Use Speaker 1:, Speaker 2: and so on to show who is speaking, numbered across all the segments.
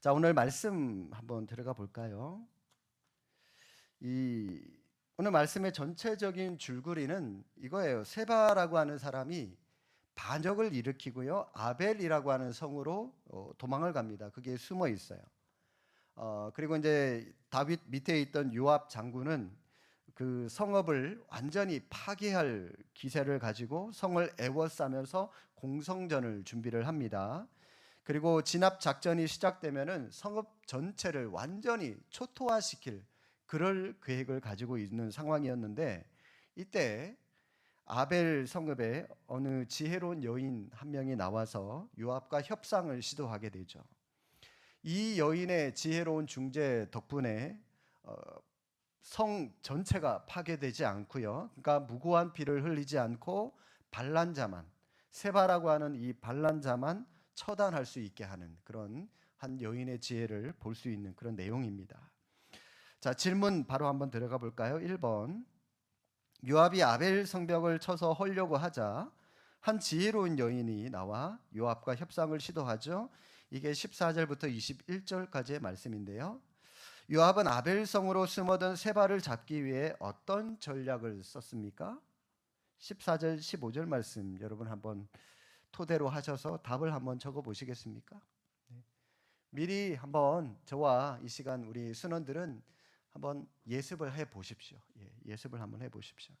Speaker 1: 자, 오늘 말씀 한번 들어가 볼까요? 이 오늘 말씀의 전체적인 줄거리는 이거예요. 세바라고 하는 사람이 반역을 일으키고요. 아벨이라고 하는 성으로 어, 도망을 갑니다. 그게 숨어 있어요. 어, 그리고 이제 다윗 밑에 있던 요압 장군은 그 성읍을 완전히 파괴할 기세를 가지고 성을 애워싸면서 공성전을 준비를 합니다. 그리고 진압 작전이 시작되면은 성읍 전체를 완전히 초토화시킬 그럴 계획을 가지고 있는 상황이었는데 이때 아벨 성읍에 어느 지혜로운 여인 한 명이 나와서 요압과 협상을 시도하게 되죠. 이 여인의 지혜로운 중재 덕분에 어, 성 전체가 파괴되지 않고요. 그러니까 무고한 피를 흘리지 않고 반란자만 세바라고 하는 이 반란자만 처단할 수 있게 하는 그런 한 여인의 지혜를 볼 수 있는 그런 내용입니다. 자, 질문 바로 한번 들어가 볼까요? 1번. 요압이 아벨 성벽을 쳐서 헐려고 하자 한 지혜로운 여인이 나와 요압과 협상을 시도하죠. 이게 14절부터 21절까지의 말씀인데요. 요압은 아벨 성으로 숨어든 세바를 잡기 위해 어떤 전략을 썼습니까? 14절 15절 말씀 여러분 한번 토대로 하셔서 답을 한번 적어 보시겠습니까? 네. 미리 한번 저와 이 시간 우리 순원들은 한번 예습을 해 보십시오. 예, 예습을 한번 해 보십시오.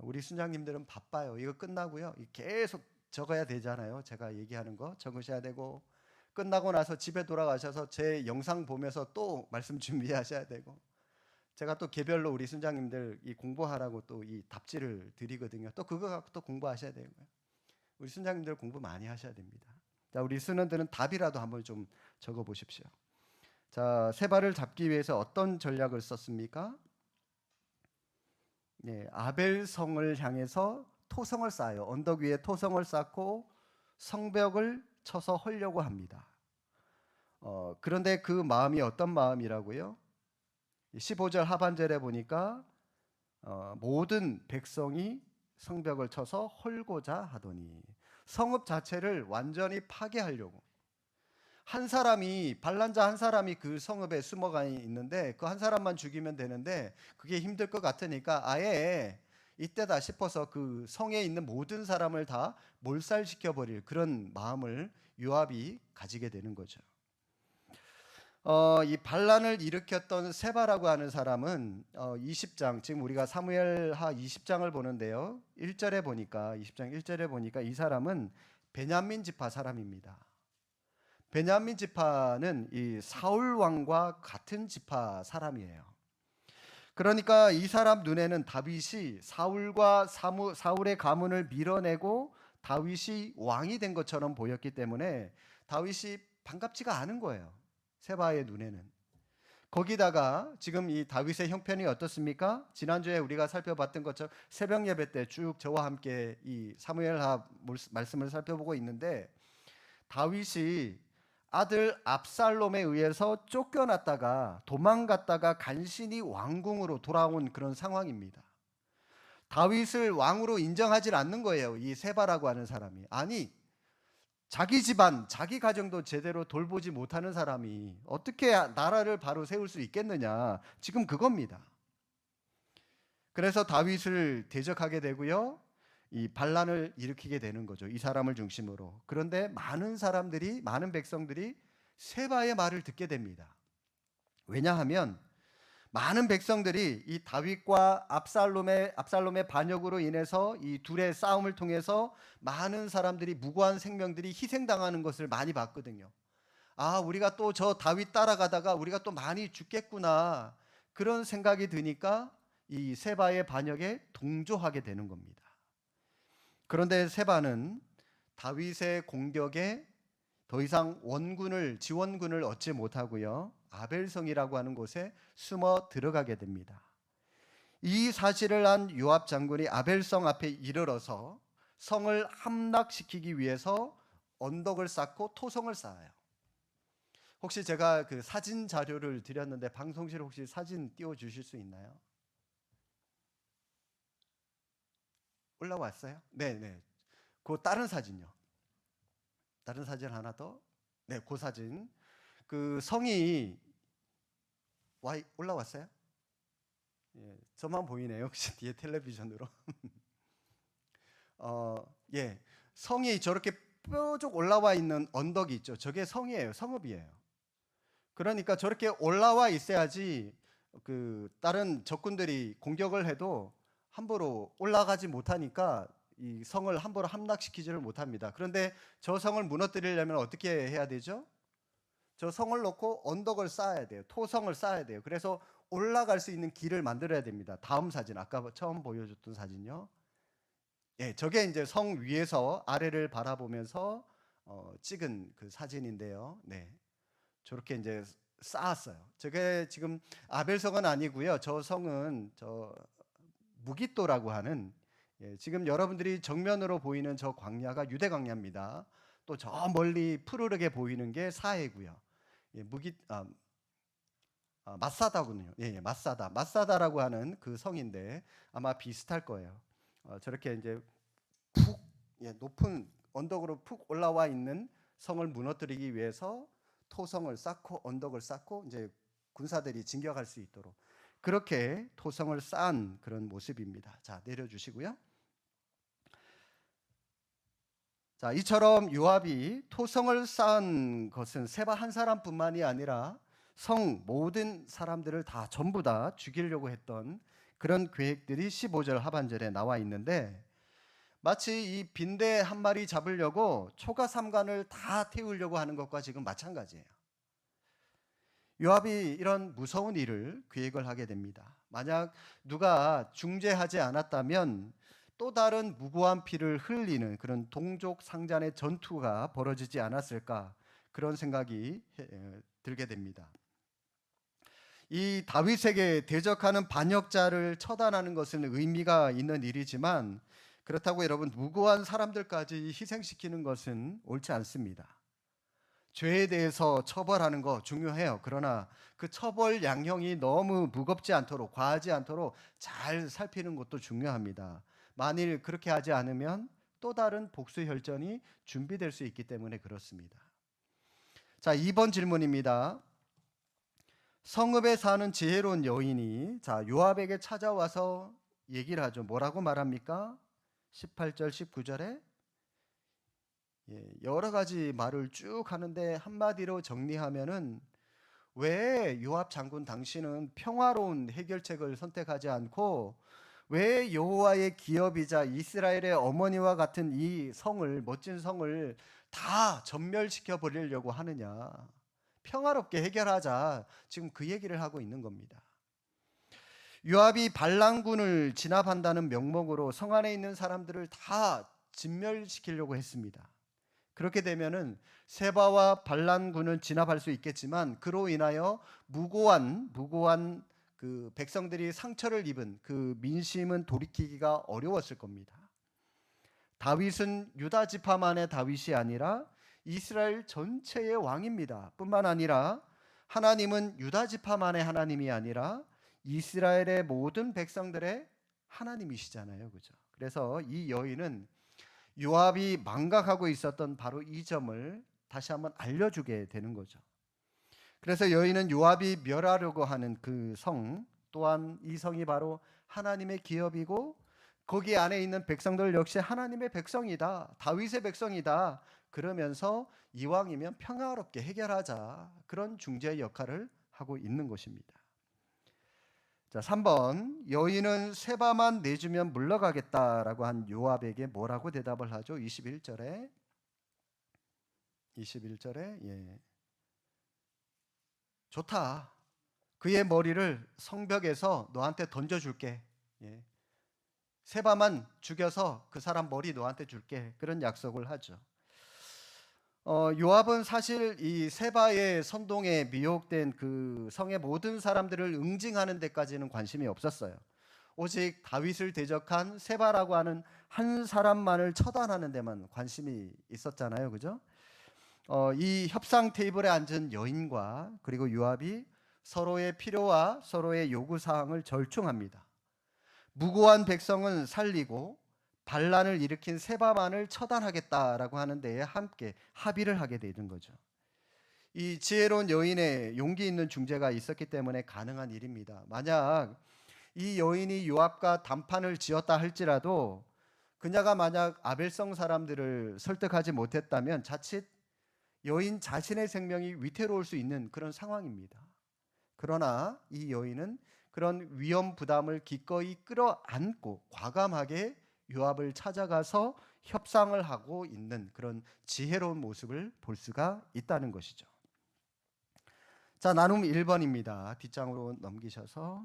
Speaker 1: 우리 순장님들은 바빠요. 이거 끝나고요. 계속 적어야 되잖아요. 제가 얘기하는 거 적으셔야 되고 끝나고 나서 집에 돌아가셔서 제 영상 보면서 또 말씀 준비하셔야 되고 제가 또 개별로 우리 순장님들 이 공부하라고 또 이 답지를 드리거든요. 또 그거 갖고 또 공부하셔야 되고요. 우리 순장님들 공부 많이 하셔야 됩니다. 자, 우리 순원들은 답이라도 한번 좀 적어 보십시오. 자, 세바를 잡기 위해서 어떤 전략을 썼습니까? 네, 아벨 성을 향해서 토성을 쌓아요. 언덕 위에 토성을 쌓고 성벽을 쳐서 헐려고 합니다. 어, 그런데 그 마음이 어떤 마음이라고요? 15절 하반절에 보니까 어, 모든 백성이 성벽을 쳐서 헐고자 하더니 성읍 자체를 완전히 파괴하려고 한 사람이 반란자 한 사람이 그 성읍에 숨어가 있는데 그 한 사람만 죽이면 되는데 그게 힘들 것 같으니까 아예 이때다 싶어서 그 성에 있는 모든 사람을 다 몰살시켜 버릴 그런 마음을 요압이 가지게 되는 거죠. 어, 이 반란을 일으켰던 세바라고 하는 사람은 어, 20장 지금 우리가 사무엘하 20장을 보는데요. 1절에 보니까 20장 1절에 보니까 이 사람은 베냐민 지파 사람입니다. 베냐민 지파는 이 사울 왕과 같은 지파 사람이에요. 그러니까 이 사람 눈에는 다윗이 사울과 사무, 사울의 가문을 밀어내고 다윗이 왕이 된 것처럼 보였기 때문에 다윗이 반갑지가 않은 거예요. 세바의 눈에는. 거기다가 지금 이 다윗의 형편이 어떻습니까? 지난주에 우리가 살펴봤던 것처럼 새벽 예배 때 쭉 저와 함께 이 사무엘하 말씀을 살펴보고 있는데 다윗이 아들 압살롬에 의해서 쫓겨났다가 도망갔다가 간신히 왕궁으로 돌아온 그런 상황입니다. 다윗을 왕으로 인정하지 않는 거예요. 이 세바라고 하는 사람이. 아니, 자기 집안, 자기 가정도 제대로 돌보지 못하는 사람이 어떻게 나라를 바로 세울 수 있겠느냐. 지금 그겁니다. 그래서 다윗을 대적하게 되고요. 이 반란을 일으키게 되는 거죠. 이 사람을 중심으로. 그런데 많은 사람들이 많은 백성들이 세바의 말을 듣게 됩니다. 왜냐하면 많은 백성들이 이 다윗과 압살롬의 압살롬의 반역으로 인해서 이 둘의 싸움을 통해서 많은 사람들이 무고한 생명들이 희생당하는 것을 많이 봤거든요. 아, 우리가 또 저 다윗 따라가다가 우리가 또 많이 죽겠구나. 그런 생각이 드니까 이 세바의 반역에 동조하게 되는 겁니다. 그런데 세바는 다윗의 공격에 더 이상 원군을 지원군을 얻지 못하고요. 아벨성이라고 하는 곳에 숨어 들어가게 됩니다. 이 사실을 한 요압 장군이 아벨성 앞에 이르러서 성을 함락시키기 위해서 언덕을 쌓고 토성을 쌓아요. 혹시 제가 그 사진 자료를 드렸는데 방송실 혹시 사진 띄워 주실 수 있나요? 올라왔어요? 네, 네. 그 다른 사진요. 다른 사진 하나 더. 네, 그 사진. 그 성이 와 올라왔어요? 예, 저만 보이네요. 혹시 뒤에 텔레비전으로. 어, 예. 성이 저렇게 뾰족 올라와 있는 언덕이 있죠. 저게 성이에요. 성읍이에요. 그러니까 저렇게 올라와 있어야지 그 다른 적군들이 공격을 해도 함부로 올라가지 못하니까 이 성을 함부로 함락시키지를 못합니다. 그런데 저 성을 무너뜨리려면 어떻게 해야 되죠? 저 성을 놓고 언덕을 쌓아야 돼요. 토성을 쌓아야 돼요. 그래서 올라갈 수 있는 길을 만들어야 됩니다. 다음 사진 아까 처음 보여줬던 사진요. 예, 저게 이제 성 위에서 아래를 바라보면서 어, 찍은 그 사진인데요. 네, 저렇게 이제 쌓았어요. 저게 지금 아벨성은 아니고요. 저 성은 저 무기또라고 하는 예, 지금 여러분들이 정면으로 보이는 저 광야가 유대 광야입니다. 또 저 멀리 푸르르게 보이는 게 사해고요. 예, 무기 아, 아, 마사다군요. 예, 예, 마사다. 마사다라고 하는 그 성인데 아마 비슷할 거예요. 어, 저렇게 이제 푹 예, 높은 언덕으로 푹 올라와 있는 성을 무너뜨리기 위해서 토성을 쌓고 언덕을 쌓고 이제 군사들이 진격할 수 있도록 그렇게 토성을 쌓은 그런 모습입니다. 자 내려 주시고요. 자 이처럼 요압이 토성을 쌓은 것은 세바 한 사람뿐만이 아니라 성 모든 사람들을 다 전부 다 죽이려고 했던 그런 계획들이 15절 하반절에 나와 있는데 마치 이 빈대 한 마리 잡으려고 초가 삼간을 다 태우려고 하는 것과 지금 마찬가지예요. 요압이 이런 무서운 일을 계획을 하게 됩니다. 만약 누가 중재하지 않았다면 또 다른 무고한 피를 흘리는 그런 동족 상잔의 전투가 벌어지지 않았을까 그런 생각이 에, 들게 됩니다. 이 다윗에게 대적하는 반역자를 처단하는 것은 의미가 있는 일이지만 그렇다고 여러분 무고한 사람들까지 희생시키는 것은 옳지 않습니다. 죄에 대해서 처벌하는 거 중요해요. 그러나 그 처벌 양형이 너무 무겁지 않도록 과하지 않도록 잘 살피는 것도 중요합니다. 만일 그렇게 하지 않으면 또 다른 복수 혈전이 준비될 수 있기 때문에 그렇습니다. 자, 2번 질문입니다. 성읍에 사는 지혜로운 여인이 자, 요압에게 찾아와서 얘기를 하죠. 뭐라고 말합니까? 18절 19절에 예, 여러 가지 말을 쭉 하는데 한마디로 정리하면은 왜 요압 장군 당신은 평화로운 해결책을 선택하지 않고 왜 여호와의 기업이자 이스라엘의 어머니와 같은 이 성을 멋진 성을 다 전멸시켜 버리려고 하느냐? 평화롭게 해결하자. 지금 그 얘기를 하고 있는 겁니다. 요압이 반란군을 진압한다는 명목으로 성 안에 있는 사람들을 다 진멸시키려고 했습니다. 그렇게 되면은 세바와 반란군은 진압할 수 있겠지만 그로 인하여 무고한 무고한 그 백성들이 상처를 입은 그 민심은 돌이키기가 어려웠을 겁니다. 다윗은 유다 지파만의 다윗이 아니라 이스라엘 전체의 왕입니다. 뿐만 아니라 하나님은 유다 지파만의 하나님이 아니라 이스라엘의 모든 백성들의 하나님이시잖아요. 그죠? 그래서 이 여인은 요압이 망각하고 있었던 바로 이 점을 다시 한번 알려 주게 되는 거죠. 그래서 여인은 요압이 멸하려고 하는 그 성 또한 이 성이 바로 하나님의 기업이고 거기 안에 있는 백성들 역시 하나님의 백성이다. 다윗의 백성이다. 그러면서 이왕이면 평화롭게 해결하자. 그런 중재 역할을 하고 있는 것입니다. 자, 3번 여인은 세바만 내주면 물러가겠다라고 한 요압에게 뭐라고 대답을 하죠? 21절에 21절에 예. 좋다. 그의 머리를 성벽에서 너한테 던져줄게. 예. 세바만 죽여서 그 사람 머리 너한테 줄게. 그런 약속을 하죠. 어, 요압은 사실 이 세바의 선동에 미혹된 그 성의 모든 사람들을 응징하는 데까지는 관심이 없었어요. 오직 다윗을 대적한 세바라고 하는 한 사람만을 처단하는 데만 관심이 있었잖아요. 그죠? 어, 이 협상 테이블에 앉은 여인과 그리고 요압이 서로의 필요와 서로의 요구 사항을 절충합니다. 무고한 백성은 살리고 반란을 일으킨 세바만을 처단하겠다라고 하는 데에 함께 합의를 하게 되는 거죠. 이 지혜로운 여인의 용기 있는 중재가 있었기 때문에 가능한 일입니다. 만약 이 여인이 요압과 담판을 지었다 할지라도 그녀가 만약 아벨성 사람들을 설득하지 못했다면 자칫 여인 자신의 생명이 위태로울 수 있는 그런 상황입니다. 그러나 이 여인은 그런 위험 부담을 기꺼이 끌어안고 과감하게 요압을 찾아가서 협상을 하고 있는 그런 지혜로운 모습을 볼 수가 있다는 것이죠. 자, 나눔 1번입니다. 뒷장으로 넘기셔서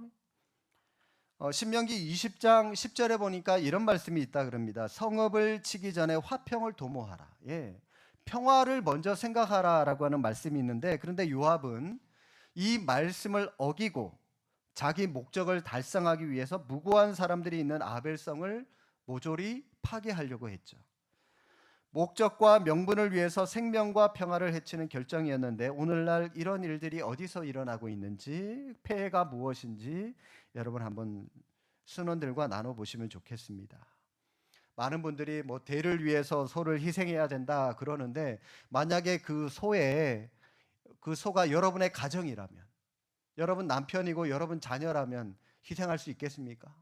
Speaker 1: 어, 신명기 20장 10절에 보니까 이런 말씀이 있다 그럽니다. 성읍을 치기 전에 화평을 도모하라. 예. 평화를 먼저 생각하라라고 하는 말씀이 있는데 그런데 요압은 이 말씀을 어기고 자기 목적을 달성하기 위해서 무고한 사람들이 있는 아벨성을 모조리 파괴하려고 했죠. 목적과 명분을 위해서 생명과 평화를 해치는 결정이었는데 오늘날 이런 일들이 어디서 일어나고 있는지 폐해가 무엇인지 여러분 한번 순원들과 나눠 보시면 좋겠습니다. 많은 분들이 뭐 대를 위해서 소를 희생해야 된다 그러는데 만약에 그 소에 그 소가 여러분의 가정이라면 여러분 남편이고 여러분 자녀라면 희생할 수 있겠습니까?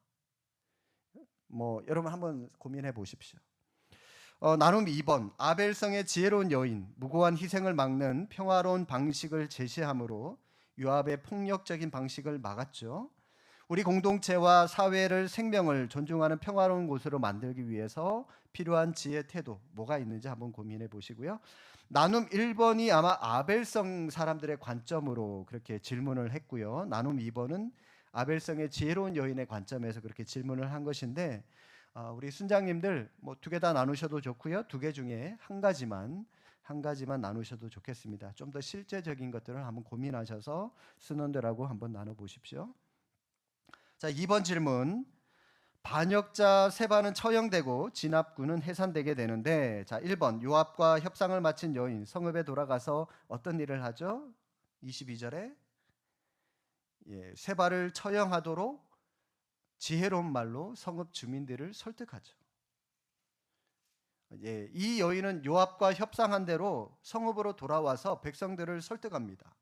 Speaker 1: 뭐 여러분 한번 고민해 보십시오. 어, 나눔 2번 아벨성의 지혜로운 여인 무고한 희생을 막는 평화로운 방식을 제시함으로 요압의 폭력적인 방식을 막았죠. 우리 공동체와 사회를 생명을 존중하는 평화로운 곳으로 만들기 위해서 필요한 지혜 태도 뭐가 있는지 한번 고민해 보시고요. 나눔 1번이 아마 아벨성 사람들의 관점으로 그렇게 질문을 했고요. 나눔 2번은 아벨성의 지혜로운 여인의 관점에서 그렇게 질문을 한 것인데 어, 우리 순장님들 뭐 두 개 다 나누셔도 좋고요. 두 개 중에 한 가지만 한 가지만 나누셔도 좋겠습니다. 좀 더 실제적인 것들을 한번 고민하셔서 순원들하고 한번 나눠 보십시오. 자, 2번 질문. 반역자 세바는 처형되고 진압군은 해산되게 되는데 자, 1번 요압과 협상을 마친 여인 성읍에 돌아가서 어떤 일을 하죠? 22절에 예, 세바를 처형하도록 지혜로운 말로 성읍 주민들을 설득하죠. 예, 이 여인은 요압과 협상한 대로 성읍으로 돌아와서 백성들을 설득합니다.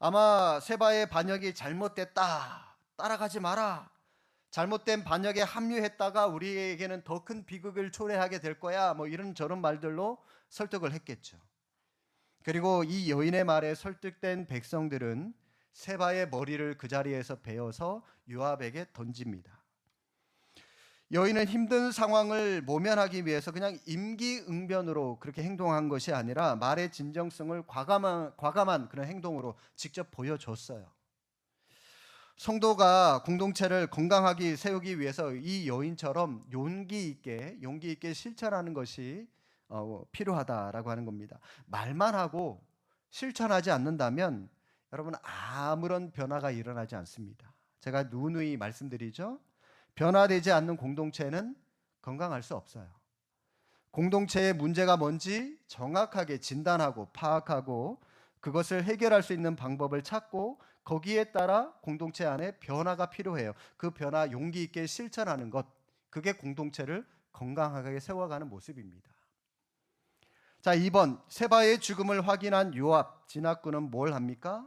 Speaker 1: 아마 세바의 반역이 잘못됐다. 따라가지 마라. 잘못된 반역에 합류했다가 우리에게는 더 큰 비극을 초래하게 될 거야. 뭐 이런 저런 말들로 설득을 했겠죠. 그리고 이 여인의 말에 설득된 백성들은 세바의 머리를 그 자리에서 베어서 요압에게 던집니다. 여인은 힘든 상황을 모면하기 위해서 그냥 임기응변으로 그렇게 행동한 것이 아니라 말의 진정성을 과감한, 과감한 그런 행동으로 직접 보여줬어요. 성도가 공동체를 건강하게 세우기 위해서 이 여인처럼 용기 있게 용기 있게 실천하는 것이 어, 필요하다라고 하는 겁니다. 말만 하고 실천하지 않는다면 여러분 아무런 변화가 일어나지 않습니다. 제가 누누이 말씀드리죠. 변화되지 않는 공동체는 건강할 수 없어요. 공동체의 문제가 뭔지 정확하게 진단하고 파악하고 그것을 해결할 수 있는 방법을 찾고 거기에 따라 공동체 안에 변화가 필요해요. 그 변화 용기 있게 실천하는 것 그게 공동체를 건강하게 세워가는 모습입니다. 자, 2번 세바의 죽음을 확인한 요압 진압군은 뭘 합니까?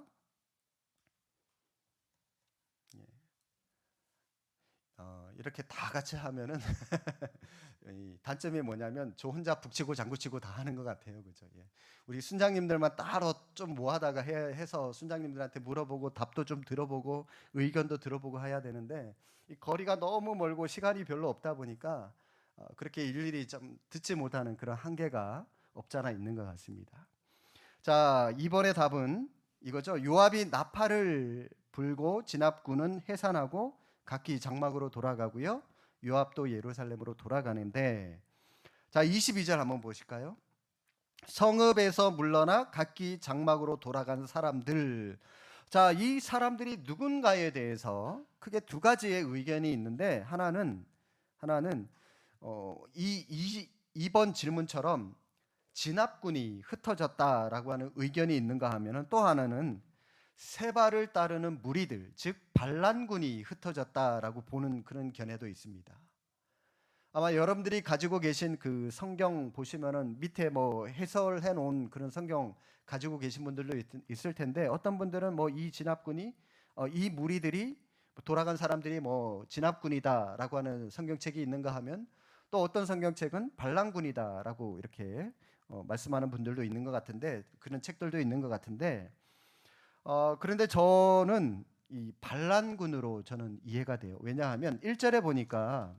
Speaker 1: 어, 이렇게 다 같이 하면은 이 단점이 뭐냐면 저 혼자 북치고 장구치고 다 하는 것 같아요, 그죠? 예. 우리 순장님들만 따로 좀 모아다가 해, 해서 순장님들한테 물어보고 답도 좀 들어보고 의견도 들어보고 해야 되는데 이 거리가 너무 멀고 시간이 별로 없다 보니까 어, 그렇게 일일이 좀 듣지 못하는 그런 한계가 없잖아 있는 것 같습니다. 자 이번의 답은 이거죠. 요압이 나팔을 불고 진압군은 해산하고 각기 장막으로 돌아가고요. 요압도 예루살렘으로 돌아가는데 자 22절 한번 보실까요? 성읍에서 물러나 각기 장막으로 돌아간 사람들 자 이 사람들이 누군가에 대해서 크게 두 가지의 의견이 있는데 하나는 하나는 어, 이, 이 2번 질문처럼 진압군이 흩어졌다라고 하는 의견이 있는가 하면은 또 하나는 세바를 따르는 무리들, 즉 반란군이 흩어졌다라고 보는 그런 견해도 있습니다. 아마 여러분들이 가지고 계신 그 성경 보시면은 밑에 뭐 해설해 놓은 그런 성경 가지고 계신 분들도 있, 있을 텐데 어떤 분들은 뭐 이 진압군이 어, 이 무리들이 돌아간 사람들이 뭐 진압군이다라고 하는 성경책이 있는가 하면 또 어떤 성경책은 반란군이다라고 이렇게 어, 말씀하는 분들도 있는 것 같은데 그런 책들도 있는 것 같은데 어, 그런데 저는 이 반란군으로 저는 이해가 돼요. 왜냐하면 1절에 보니까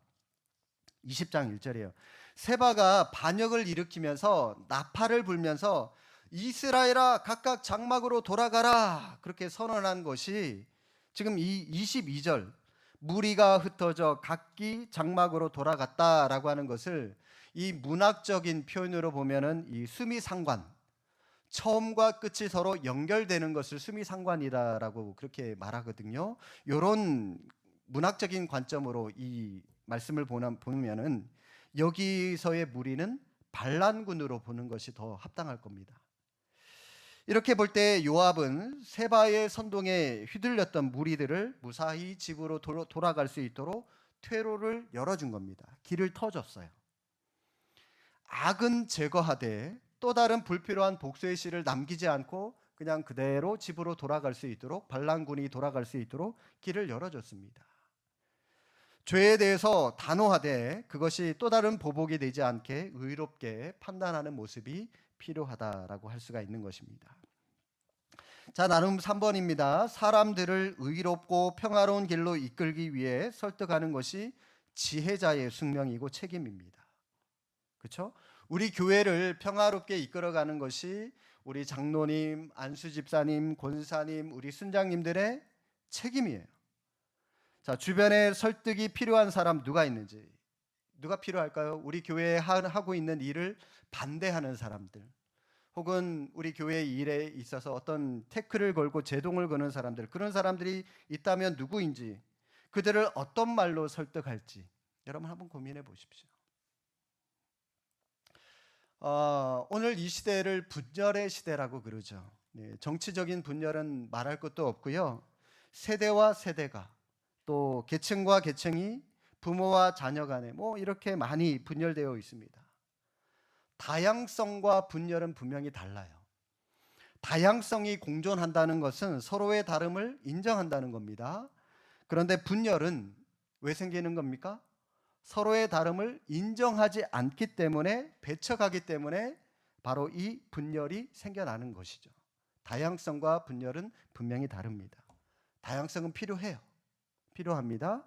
Speaker 1: 20장 1절이에요. 세바가 반역을 일으키면서 나팔을 불면서 이스라엘아 각각 장막으로 돌아가라 그렇게 선언한 것이 지금 이 22절 무리가 흩어져 각기 장막으로 돌아갔다라고 하는 것을 이 문학적인 표현으로 보면은 이 수미상관 처음과 끝이 서로 연결되는 것을 수미상관이다라고 그렇게 말하거든요. 이런 문학적인 관점으로 이 말씀을 보면은 여기서의 무리는 반란군으로 보는 것이 더 합당할 겁니다. 이렇게 볼 때 요압은 세바의 선동에 휘둘렸던 무리들을 무사히 집으로 돌아갈 수 있도록 퇴로를 열어준 겁니다. 길을 터줬어요. 악은 제거하되 또 다른 불필요한 복수의 씨를 남기지 않고 그냥 그대로 집으로 돌아갈 수 있도록 반란군이 돌아갈 수 있도록 길을 열어줬습니다. 죄에 대해서 단호하되 그것이 또 다른 보복이 되지 않게 의롭게 판단하는 모습이 필요하다라고 할 수가 있는 것입니다. 자, 나눔 3번입니다. 사람들을 의롭고 평화로운 길로 이끌기 위해 설득하는 것이 지혜자의 숙명이고 책임입니다. 그렇죠? 우리 교회를 평화롭게 이끌어가는 것이 우리 장로님, 안수 집사님, 권사님, 우리 순장님들의 책임이에요. 자, 주변에 설득이 필요한 사람 누가 있는지 누가 필요할까요? 우리 교회에 하- 하고 있는 일을 반대하는 사람들 혹은 우리 교회 일에 있어서 어떤 태클을 걸고 제동을 거는 사람들 그런 사람들이 있다면 누구인지 그들을 어떤 말로 설득할지 여러분 한번 고민해 보십시오. 어, 오늘 이 시대를 분열의 시대라고 그러죠. 네, 정치적인 분열은 말할 것도 없고요. 세대와 세대가 또 계층과 계층이 부모와 자녀 간에 뭐 이렇게 많이 분열되어 있습니다. 다양성과 분열은 분명히 달라요. 다양성이 공존한다는 것은 서로의 다름을 인정한다는 겁니다. 그런데 분열은 왜 생기는 겁니까? 서로의 다름을 인정하지 않기 때문에 배척하기 때문에 바로 이 분열이 생겨나는 것이죠. 다양성과 분열은 분명히 다릅니다. 다양성은 필요해요. 필요합니다.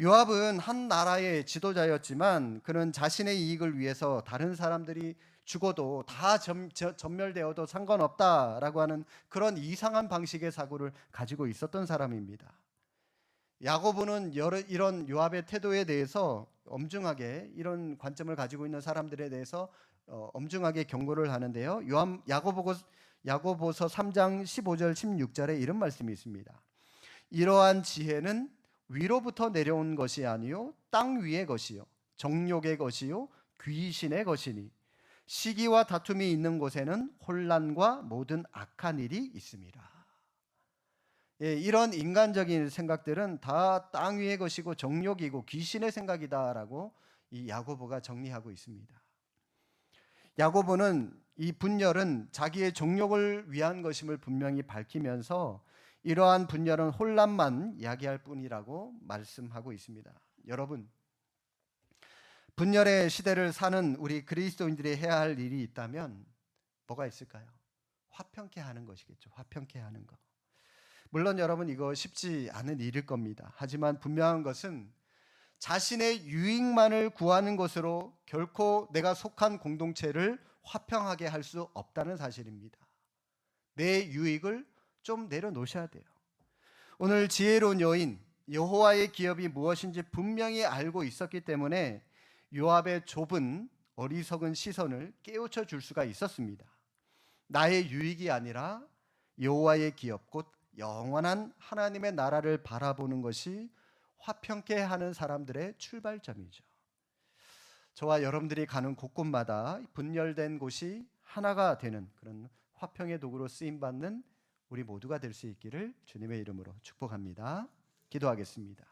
Speaker 1: 요압은 한 나라의 지도자였지만 그는 자신의 이익을 위해서 다른 사람들이 죽어도 다 점, 저- 전멸되어도 상관없다라고 하는 그런 이상한 방식의 사고를 가지고 있었던 사람입니다. 야고보는 여러, 이런 요압의 태도에 대해서 엄중하게 이런 관점을 가지고 있는 사람들에 대해서 어, 엄중하게 경고를 하는데요. 요압 야고보고 야고보서 3장 15절 16절에 이런 말씀이 있습니다. 이러한 지혜는 위로부터 내려온 것이 아니요 땅 위의 것이요 정욕의 것이요 귀신의 것이니 시기와 다툼이 있는 곳에는 혼란과 모든 악한 일이 있습니다. 예, 이런 인간적인 생각들은 다 땅 위의 것이고 정욕이고 귀신의 생각이다라고 이 야고보가 정리하고 있습니다. 야고보는 이 분열은 자기의 정욕을 위한 것임을 분명히 밝히면서 이러한 분열은 혼란만 야기할 뿐이라고 말씀하고 있습니다. 여러분, 분열의 시대를 사는 우리 그리스도인들이 해야 할 일이 있다면 뭐가 있을까요? 화평케 하는 것이겠죠. 화평케 하는 것. 물론 여러분 이거 쉽지 않은 일일 겁니다. 하지만 분명한 것은 자신의 유익만을 구하는 것으로 결코 내가 속한 공동체를 화평하게 할 수 없다는 사실입니다. 내 유익을 좀 내려놓으셔야 돼요. 오늘 지혜로운 여인 여호와의 기업이 무엇인지 분명히 알고 있었기 때문에 요압의 좁은 어리석은 시선을 깨우쳐 줄 수가 있었습니다. 나의 유익이 아니라 여호와의 기업 곧 영원한 하나님의 나라를 바라보는 것이 화평케 하는 사람들의 출발점이죠. 저와 여러분들이 가는 곳곳마다 분열된 곳이 하나가 되는 그런 화평의 도구로 쓰임 받는 우리 모두가 될 수 있기를 주님의 이름으로 축복합니다. 기도하겠습니다.